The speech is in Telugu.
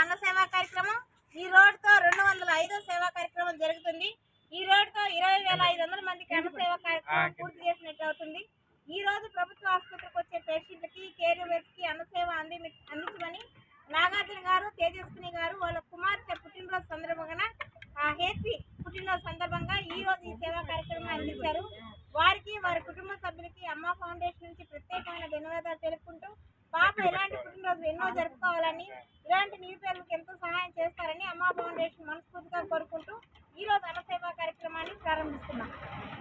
అన్న సేవా కార్యక్రమం. ఈ రోడ్డుతో రెండు వందల ఐదో సేవా కార్యక్రమం జరుగుతుంది. ఈ రోడ్డుతో ఇరవై వేల ఐదు వందల మందికి అన్న సేవా కార్యక్రమం పూర్తి చేసినట్టు అవుతుంది. ఈ రోజు ప్రభుత్వ ఆసుపత్రికి వచ్చే పేషెంట్లకి కేర్కి అన్న సేవ అంది అందించమని నాగార్జున గారు తేజస్విని గారు వాళ్ళ కుమార్తె పుట్టినరోజు సందర్భంగా ఆ హేత్రి పుట్టినరోజు సందర్భంగా ఈ రోజు ఈ సేవా కార్యక్రమం అందించారు. వారికి వారి కుటుంబ సభ్యులకి అమ్మ ఫౌండేషన్ నుంచి పుట్టినరోజు జరుపుకోవాలని ఇలాంటి నిరుపేదలకు ఎంతో సహాయం చేస్తారని అమ్మ ఫౌండేషన్ మనస్ఫూర్తిగా కోరుకుంటూ ఈరోజు అన్నసేవ కార్యక్రమాన్ని ప్రారంభిస్తున్నాం.